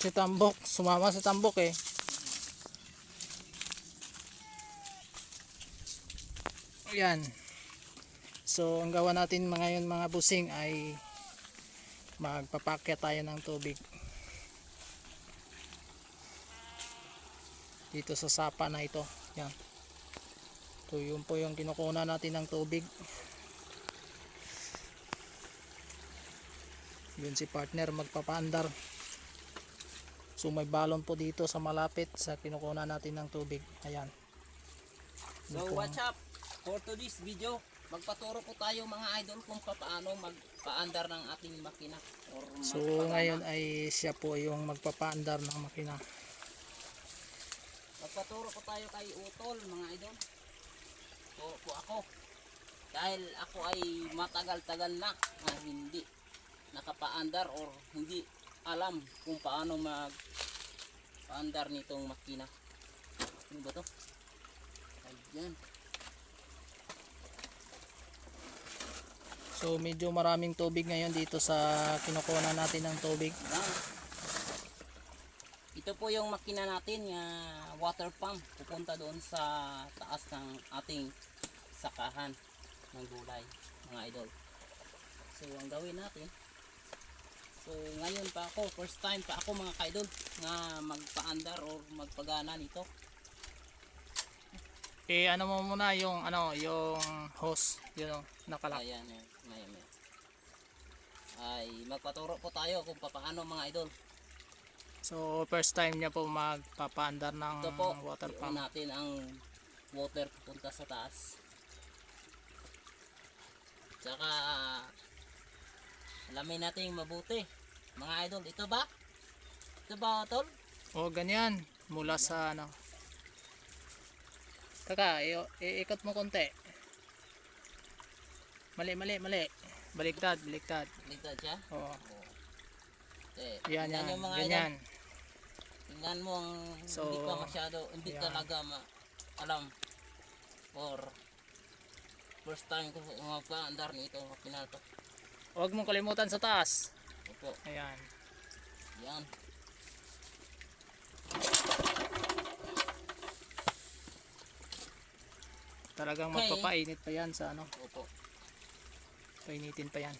Si Tambok, sumama si Tambok eh. Ayan. So, ang gawa natin mga ngayon mga busing ay magpapakya tayo ng tubig. Dito sa sapa na ito. Yan. Ito yun po yung kinukuna natin ng tubig. Yun si partner magpapaandar. So may balon po dito sa malapit sa kinukuna natin ng tubig. Ayan. So what's up? For today's video, magpaturo po tayo mga idol kung paano magpaandar ng ating makina. Or So ngayon ay siya po yung magpapaandar ng makina. Magpaturo po tayo kay Utol mga idol. Turo po ako. Dahil ako ay matagal-tagal na na hindi nakapaandar or hindi alam kung paano mag paandar nitong makina. Ano ba to? Ayan. So medyo maraming tubig ngayon dito sa kinukuha natin ng tubig. Ito po yung makina natin, nga water pump. Pupunta doon sa taas ng ating sakahan ng gulay, mga idol. So, ang gawin natin, so ngayon pa ako, first time pa ako mga kaidol, nga magpaandar or magpagana nito. Eh ano mo muna yung ano yung hose, yun oh, nakalak. Ayan, yan, may, may. Ay, magpaturo po tayo kung paano mga idol. So first time niya po magpapaandar ng Ito po, water pump. natin ang water pupunta sa taas. Tsaka, alamin natin mabuti. Mga idol, ito ba? Ito ba, tol? O ganyan, mula sa ano. Kaka, i- iikot mo konti. Mali, mali, mali. Baliktad, baliktad. Ligtad siya? Oo. Okay. Yan, yan, nyo, mga ganyan. idol. Tingnan mo ang So, hindi pa masyado, hindi yan. talaga ma alam. Or, first time ko magpa-andar nito, pinato. Huwag mong kalimutan sa taas. Opo, Ayan. yan. Talagang Okay. magpapainit pa yan sa ano. Opo. Painitin pa yan.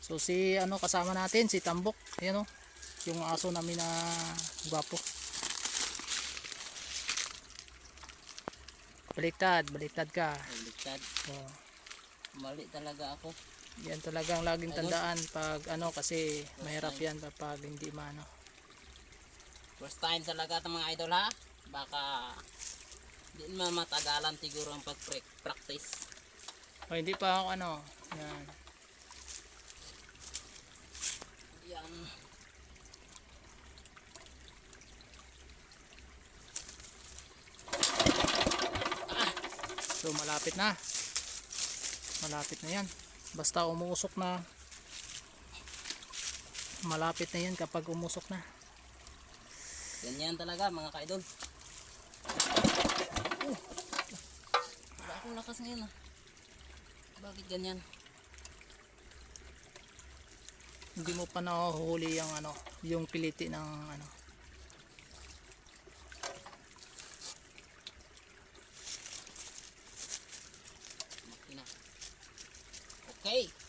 So si ano kasama natin, si Tambok. Ayan o. Yung aso namin na gwapo. Baliktad, baliktad ka. Ligtad. Oh. Mali talaga ako. Yan talagang laging tandaan pag ano kasi mahirap yan kapag hindi maano. First time talaga ito mga idol ha. Baka di naman matagalan siguro ang pag-practice. O hindi pa ako ano. Yan. Yan. So malapit na. Malapit na yan. Basta umusok na. Malapit na yan kapag umusok na. Ganyan talaga mga kaidol. Uh, wala akong lakas ngayon ah. Bakit ganyan? Hindi mo pa nahuhuli yung ano, yung kiliti ng ano. Okay.